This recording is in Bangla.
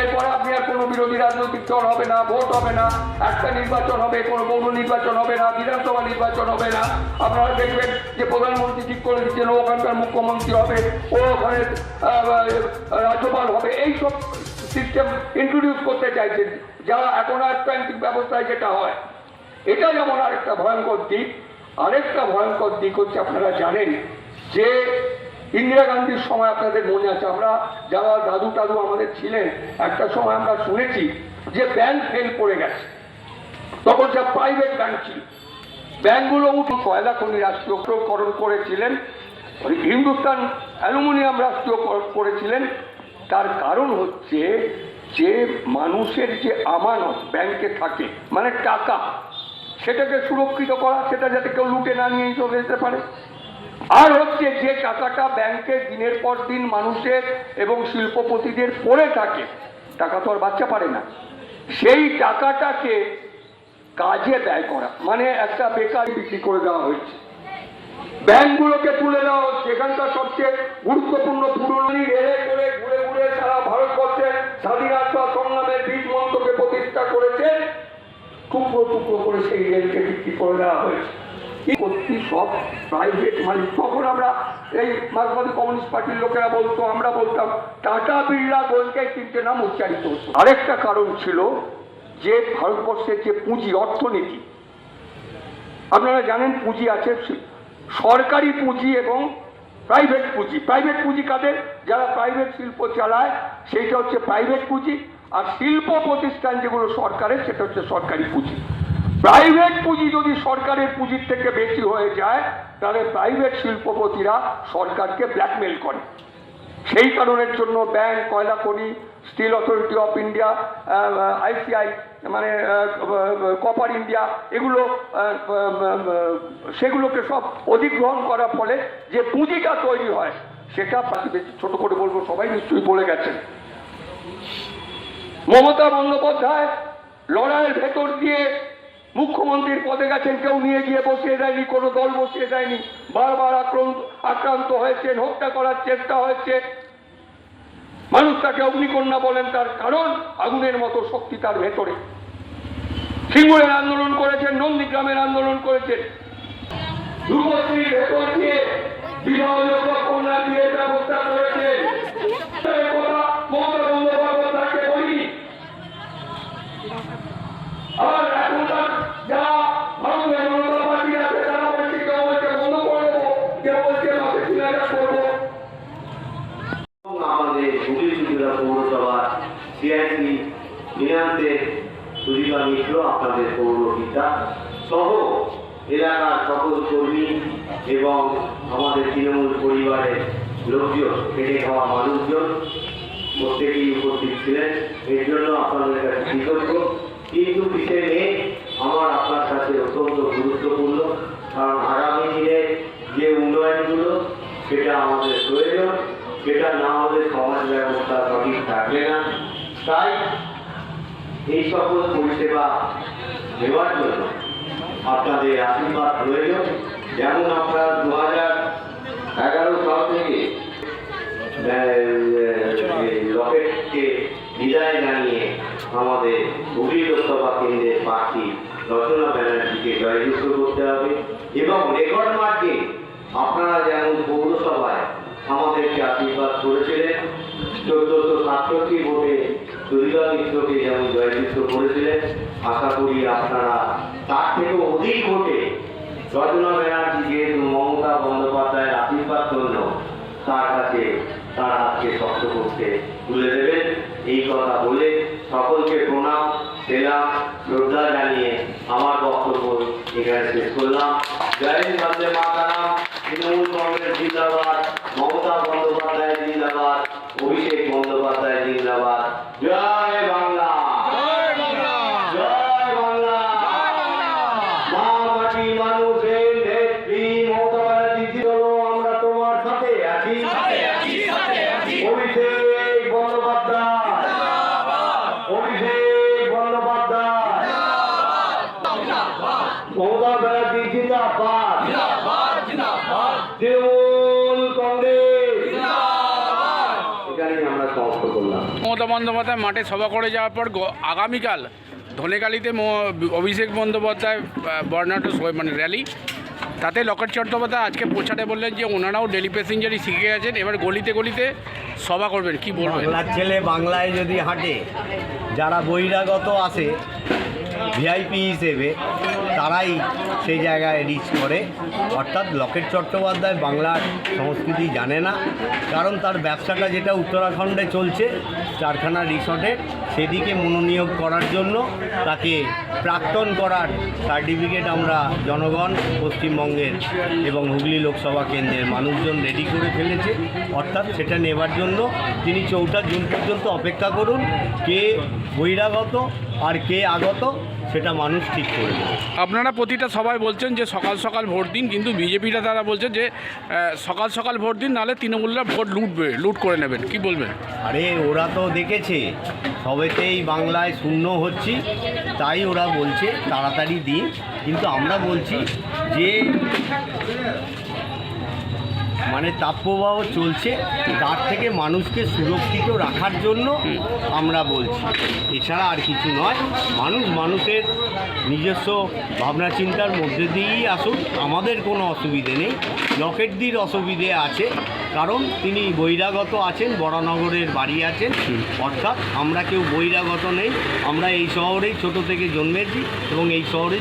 এরপর আপনি আর কোনো বিরোধী রাজনৈতিক দল হবে না, ভোট হবে না, একটা নির্বাচন হবে, কোনো পৌর নির্বাচন হবে না, বিধানসভা নির্বাচন হবে না। আপনারা দেখবেন যে প্রধানমন্ত্রী ঠিক করে দিচ্ছেন ওখানকার মুখ্যমন্ত্রী হবে, ও ওখানে রাজ্যপাল হবে, এইসব সিস্টেম ইন্ট্রোডিউস করতে চাইছেন। যা এখন আর ব্যবস্থায় যেটা হয়, এটা যেমন আরেকটা ভয়ঙ্কর দিক, আরেকটা ভয়ঙ্কর দিক হচ্ছে আপনারা জানেন যে ইন্দিরা গান্ধীর সময় আপনাদের মনে আছে? আমরা যারা দাদু টাদু আমাদের ছিলেন। একটা সময় আমরা শুনেছি যে ব্যাংক ফেল করে গেছে। তখন যা প্রাইভেট ব্যাংক ছিল। ব্যাংকগুলো উঠে কয়লা খনি রাষ্ট্রীয়করণ করেছিলেন। হিন্দুস্তান অ্যালুমিনিয়াম রাষ্ট্রীয় করেছিলেন। তার কারণ হচ্ছে যে মানুষের যে আমানত ব্যাংকে থাকে মানে টাকা, সেটাকে সুরক্ষিত করা, সেটা যাতে কেউ লুটে না নিয়ে চলে যেতে পারে। আর হচ্ছে যে টাকাটা ব্যাংকে দিনের পর দিন মানুষের এবং শিল্পপতিদের পড়ে থাকে, টাকা তো আর বাচ্চা পারে না, সেই টাকাটাকে কাজে ব্যয় করা মানে একটা বেকার বিক্রি করে দেওয়া হয়েছে। ব্যাংকগুলোকে তুলে দেওয়া হচ্ছে, এখানকার সবচেয়ে গুরুত্বপূর্ণ পুরনী রেলে করে ঘুরে ঘুরে সারা ভারতবর্ষে স্বাধীনতা সংগ্রামের বীজ মন্ত্রকে প্রতিষ্ঠা করেছেন টুকরো টুকরো করে সেই রেলকে বিক্রি করে দেওয়া হয়েছে। কি করছি, সব প্রাইভেট মালিক। তখন আমরা এই মার্কসবাদী কমিউনিস্ট পার্টির লোকেরা বলতো, আমরা বলতাম, টাটা বিড়লা গোলকে তিনটে নাম উচ্চারিত হতো। আরেকটা কারণ ছিল যে ভারতবর্ষের যে পুঁজি, অর্থনীতি, আপনারা জানেন পুঁজি আছে সরকারি পুঁজি এবং প্রাইভেট পুঁজি। প্রাইভেট পুঁজি কাদের? যারা প্রাইভেট শিল্প চালায়, সেইটা হচ্ছে প্রাইভেট পুঁজি, আর শিল্প প্রতিষ্ঠান যেগুলো সরকারের, সেটা হচ্ছে সরকারি পুঁজি। প্রাইভেট পুঁজি যদি সরকারের পুঁজির থেকে বেশি হয়ে যায়, তাহলে প্রাইভেট শিল্পপতিরা সরকারকে ব্ল্যাকমেল করে। সেই কারণের জন্য ব্যাংক কয়লা খনি steel authority of India ICI মানে কপার ইন্ডিয়া, এগুলো সেগুলোকে সব অধিগ্রহণ করার ফলে যে পুঁজিটা তৈরি হয়, সেটা ছোট করে বলব, সবাই নিশ্চয়ই বলে গেছেন। মমতা বন্দ্যোপাধ্যায় লড়াইয়ের ভেতর দিয়ে মুখ্যমন্ত্রীর পদে গেছেন, কেউ নিয়ে গিয়ে বসিয়ে দেয়নি, কোনো দল বসিয়ে দেয়নি। বারবার আক্রান্ত আক্রান্ত হয়েছেন, হত্যা করার চেষ্টা হয়েছে। মানুষ তাকে অগ্নিকন্যা বলেন, তার কারণ আগুনের মতো শক্তি তার ভেতরে। সিঙ্গুরের আন্দোলন করেছেন, নন্দীগ্রামের আন্দোলন করেছেন। দুর্গশ্রীর ভেতর দিয়ে বিবাহ কন্যা দিয়ে ব্যবস্থা করেছেন মিত্র আপনাদের পৌরপিতা সহ এলাকার সকল কর্মী এবং আমাদের তৃণমূল পরিবারের লোকজন খেটে খাওয়া মানুষজন প্রত্যেকেই উপস্থিত ছিলেন। এর জন্য আপনাদের কাছে কৃতজ্ঞ। কিন্তু বিশেষ নিয়ে আমার আপনার কাছে অত্যন্ত গুরুত্বপূর্ণ। কারণ আগামী দিনে যে উন্নয়নগুলো, সেটা আমাদের প্রয়োজন। সেটা না হলে সমাজ ব্যবস্থা সঠিক থাকবে না। তাই এই সকল পরিষেবা দেওয়ার জন্য আপনাদের আশীর্বাদ প্রয়োজন যেমন আপনারা দু হাজার এগারো সাল থেকে রকেটকে বিদায় জানিয়ে আমাদের হুগলি লোকসভা কেন্দ্রের প্রার্থী রচনা ব্যানার্জিকে জয়যুক্ত করতে হবে এবং রেকর্ড মার্কে আপনারা যেমন পৌরসভায় আমাদেরকে আশীর্বাদ করেছিলেন, চোদ্দশো সাতষট্টি ভোটে সুবিধা মিত্রকে যেমন জয়যুক্ত করেছিলেন, আশা করি আপনারা তার থেকেও অধিক ভোটে রচনা ব্যানার্জি যেহেতু মমতা বন্দ্যোপাধ্যায়ের আশীর্বাদ জন্য তার কাছে তার হাতকে শক্ত করতে তুলে দেবেন। এই কথা বলে সকলকে প্রণাম, সেলাম, শ্রদ্ধা জানিয়ে আমার বক্তব্য এখানে শেষ করলাম। জয় হিন্দ, বন্দে মাতারাম। তৃণমূল কংগ্রেস জিন্দাবাদ মমতা বন্দ্যোপাধ্যায় জিন্দাবাদ অভিষেক বন্দ্যোপাধ্যায় জিন্দাবাদ জয় বাংলা জয় বাংলা মা মাটি মানুষের নেত্রী মমতা ব্যানার্জি হলো আমরা তোমার সাথে আছি অভিষেক বন্দ্যোপাধ্যায় অভিষেক বন্দ্যোপাধ্যায় মমতা ব্যানার্জি জিন্দাবাদ তৃণমূল কংগ্রেস এখানেই আমরা সমাপ্ত মমতা বন্দ্যোপাধ্যায় মাঠে সভা করে যাওয়ার পর আগামীকাল ধনেকালিতে অভিষেক বন্দ্যোপাধ্যায় বর্ণাঢ্য মানে র্যালি তাতে লকেট চট্টোপাধ্যায় আজকে পৌঁছাতে বললেন যে ওনারাও ডেলি প্যাসেঞ্জারই শিখে গেছেন এবার গলিতে গলিতে সভা করবেন। কি বলবেন? বাংলার ছেলে বাংলায় যদি হাঁটে যারা বহিরাগত আসে ভিআইপি হিসেবে তারাই সেই জায়গায় রিচ করে। অর্থাৎ লকেট চট্টোপাধ্যায় বাংলার সংস্কৃতি জানে না, কারণ তার ব্যবসাটা যেটা উত্তরাখণ্ডে চলছে, চারখানা রিসর্টে, সেদিকে মনোনিয়োগ করার জন্য তাকে প্রাক্তন করার সার্টিফিকেট আমরা জনগণ, পশ্চিমবঙ্গের এবং হুগলি লোকসভা কেন্দ্রের মানুষজন রেডি করে ফেলেছে। অর্থাৎ সেটা নেবার জন্য তিনি চৌঠা জুন পর্যন্ত অপেক্ষা করুন, কে বহিরাগত আর কে আগত সেটা মানুষ ঠিক করে দেবে আপনারা প্রতিটা সবাই বলছেন যে সকাল সকাল ভোট দিন কিন্তু বিজেপিটা তারা বলছে যে সকাল সকাল ভোট দিন নাহলে তৃণমূলরা ভোট লুটবে লুট করে নেবেন। কি বলবেন? আরে ওরা তো দেখেছে সবেতেই বাংলায় শূন্য হচ্ছি তাই ওরা বলছে তাড়াতাড়ি দিন। কিন্তু আমরা বলছি যে মানে তাপপ্রবাহ চলছে, তার থেকে মানুষকে সুরক্ষিত রাখার জন্য আমরা বলছি। এছাড়া আর কিছু নয়, মানুষ মানুষের নিজস্ব ভাবনা চিন্তার মধ্যে দিয়েই আসুন আমাদের কোনো অসুবিধে নেই। লকেটদির অসুবিধে আছে, কারণ তিনি বহিরাগত আছেন, বড়নগরের বাড়ি আছেন। অর্থাৎ আমরা কেউ বহিরাগত নেই, আমরা এই শহরেই ছোট থেকে জন্মেছি এবং এই শহরে